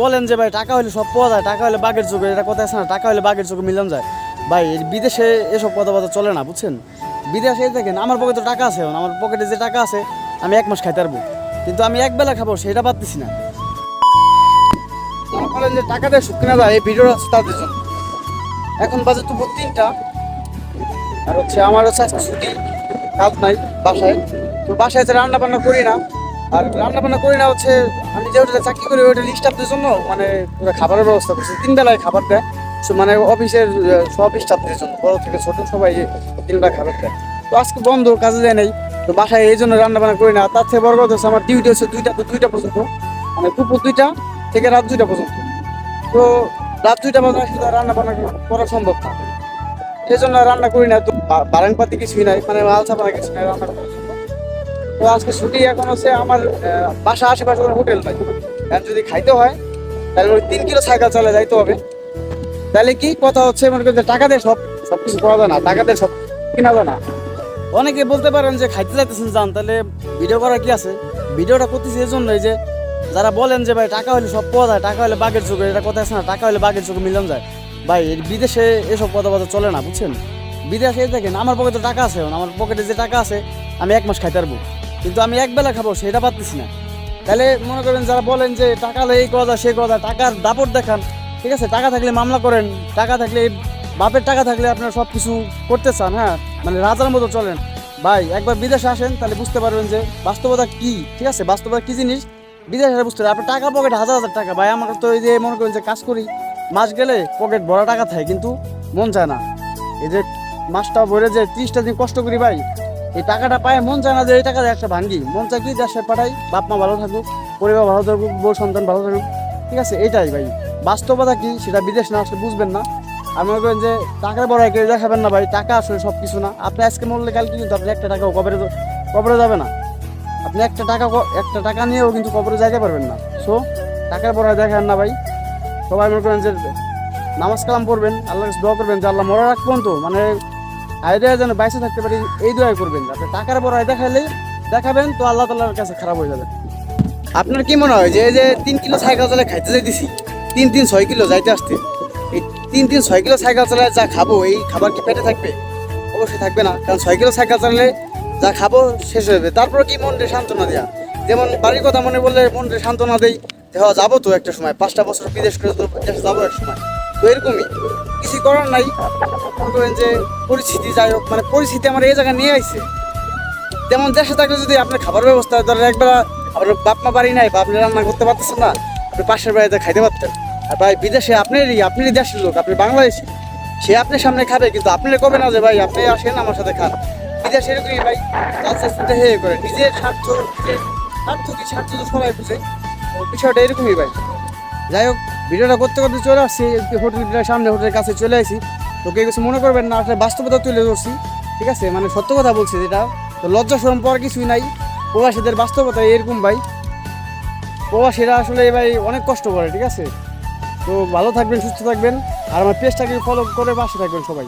বলেন যে ভাই, টাকা হলে সব পাওয়া যায়, টাকা হলে বাঘের যুগে, এটা কথা আছে না? টাকা হলে বাঘের যুগে মিলন যায়। ভাই, বিদেশে এসব কথাবার্তা চলে না, বুঝছেন? বিদেশে দেখেন, আমার পকেটে টাকা আছে আমার পকেটে যে টাকা আছে, আমি এক মাস খাইতে পারব। কিন্তু আমি এক বেলা খাব, সেটা পারতেছি না। বলেন যে টাকা দিয়ে সুখ কিনা এই ভিডিওটা হচ্ছে তাদের জন্য। এখন বাজে তো তিনটা, আর হচ্ছে আমার হচ্ছে ছুটি, কাজ নাই বাসায়। তো বাসায় যে রান্না বান্না করি না আর রান্না বান্না করি না, হচ্ছে আমি যে হোটেলে চাকরি করি ওইটা স্টাফদের জন্য মানে পুরো খাবারের ব্যবস্থা করছি। তিন বেলায় খাবার দেয় মানে অফিসের সব স্টাফদের জন্য, বড় থেকে ছোট, সবাই তিন বেলা খাবার দেয়। তো আজকে বন্ধ, কাজে যায় নাই, তো বাসায় এই জন্য রান্না বান্না করি না। তার থেকে বড় কথা আমার ডিউটি হচ্ছে দুইটা তো দুইটা পর্যন্ত মানে দুপুর দুইটা থেকে রাত দুইটা পর্যন্ত। তো রাত দুইটা পর্যন্ত আসলে রান্না বান্না করা সম্ভব না। এই জন্য রান্না করি না। তো বা- পাতি কিছুই নাই মানে মাল চাপা কিছু নাই রান্না। তো আজকে ছুটি এখন হচ্ছে আমার বাসা আশেপাশে কোনো হোটেল নাই। আর যদি খাইতে হয়, তাহলে ওই তিন কিলো সাইকেল চলে যাইতে হবে। তাহলে কি কথা হচ্ছে, মনে করেন টাকা দিয়ে সব সব কিছু করা যায় না, টাকা দিয়ে সব কিনা যায় না। অনেকে বলতে পারেন যে খাইতে যাইতেছেন, যান, তাহলে ভিডিও করা কি আছে? ভিডিওটা করতেছি এই জন্যই যে যারা বলেন যে ভাই টাকা হলে সব পাওয়া যায়, টাকা হলে বাঘের যুগে, এটা কথা আছে না, টাকা হলে বাঘের যুগে, মিলন যায়। ভাই বিদেশে এসব কথাবার্তা চলে না, বুঝছেন? বিদেশে দেখেন, আমার পকেটে টাকা আছে, আমার পকেটে যে টাকা আছে, আমি এক মাস খাইতে পারব। কিন্তু আমি এক বেলা খাব, সেটা পারতেছি না। তাহলে মনে করেন যারা বলেন যে টাকা এই কথা সে কথা টাকার দাপট দেখান, ঠিক আছে? টাকা থাকলে মামলা করেন, টাকা থাকলে বাপের টাকা থাকলে আপনারা সব কিছু করতে চান হ্যাঁ? মানে রাজার মতো চলেন। ভাই, একবার বিদেশে আসেন, তাহলে বুঝতে পারবেন যে বাস্তবতা কি, ঠিক আছে? বাস্তবতা কি জিনিস? বিদেশে বুঝতে পারবেন। আপনার টাকা পকেট হাজার হাজার টাকা। ভাই, আমার তো এই যে মনে করেন যে কাজ করি, মাস গেলে পকেট ভরা টাকা থাকে, কিন্তু মন চায় না। এই যে মাসটা ভরে যে ত্রিশটা দিন কষ্ট করি ভাই এই টাকাটা পায় মন চায় না যে এই টাকা একটা ভাঙ্গি। মন চায় কি দেশে পাঠাই, বাপ মা ভালো থাকুক, পরিবার ভালো থাকুক, বউ সন্তান ভালো থাকুক। ঠিক আছে এটাই ভাই। বাস্তবতা কি সেটা বিদেশ না আসলে বুঝবেন না। আমি মনে করেন যে টাকার বড় কেউ দেখাবেন না ভাই, টাকা আসলে সব কিছু না। আপনি আজকে মরলে কালকে কিন্তু আপনি একটা টাকাও কবরে কবরে যাবে না। আপনি একটা টাকা একটা টাকা নিয়েও কিন্তু কবরে যাইতে পারবেন না। সো টাকার বড় দেখান না ভাই। সবাই মনে করেন যে নামাজ কালাম পড়বেন, আল্লাহর কাছে দোয়া করবেন যে আল্লাহ মরা রাখবেন তো মানে আইডিয়া যেন বাইসে থাকতে পারি, এই দোয়াই করবেন। আপনি টাকার বড় দেখাইলে দেখাবেন, তো আল্লাহ তাল্লাহর কাছে খারাপ হয়ে যাবে। আপনার কি মনে হয় যে এই যে তিন কিলো সাইকেল চালায় খাইতে যাইতেছি? তিন তিন ছয় কিলো যাইতে আসতে। এই তিন তিন ছয় কিলো সাইকেল চালায় যা খাব, এই খাবার কি পেটে থাকবে? অবশ্যই থাকবে না, কারণ ছয় কিলো সাইকেল চালালে যা খাব শেষ হয়ে যাবে। তারপরে কি মনটা সান্ত্বনা দেয়া? যেমন বাড়ির কথা মনে বললে মনটা সান্ত্বনা দেই হ্যাঁ যাব তো একটা সময়, পাঁচটা বছর বিদেশ করে যাব এক সময়। তো এরকমই। কিছু করার নাই। মনে করেন যে পরিস্থিতি যাই হোক মানে পরিস্থিতি আমার এই জায়গায় নিয়ে আইছে। যেমন দেশে থাকলে যদি আপনার খাবার ব্যবস্থা, ধরেন একবেলা আপনার বাপ মা বাড়ি নাই, বা আপনি রান্না করতে পারতেছেন না, আপনি পাশের বাড়িতে খাইতে পারতেন। আর ভাই, বিদেশে আপনারই আপনারই দেশের লোক, আপনি বাংলাদেশি। সে আপনার সামনে খাবে, কিন্তু আপনি কবে না যে ভাই, আপনি আসেন আমার সাথে খান। বিদেশে এরকমই ভাই আস্তে আস্তে হে করে। নিজের স্বার্থ স্বার্থ কি স্বার্থ তো সবাই বুঝে। বিষয়টা এরকমই ভাই। যাই হোক ভিডিওটা করতে করতে চলে আসছি হোটেলটার সামনে হোটেলের কাছে চলে আসি তো কেউ কিছু মনে করবেন না, আসলে বাস্তবতা তুলে ধরছি, ঠিক আছে? মানে সত্য কথা বলছি যেটা। তো লজ্জা শরম পাওয়ার কিছুই নাই। প্রবাসীদের বাস্তবতা এরকম ভাই। প্রবাসীরা আসলে ভাই অনেক কষ্ট করে, ঠিক আছে? তো ভালো থাকবেন, সুস্থ থাকবেন। আর আমার পেজটাকে ফলো করে বাসে থাকবেন সবাই।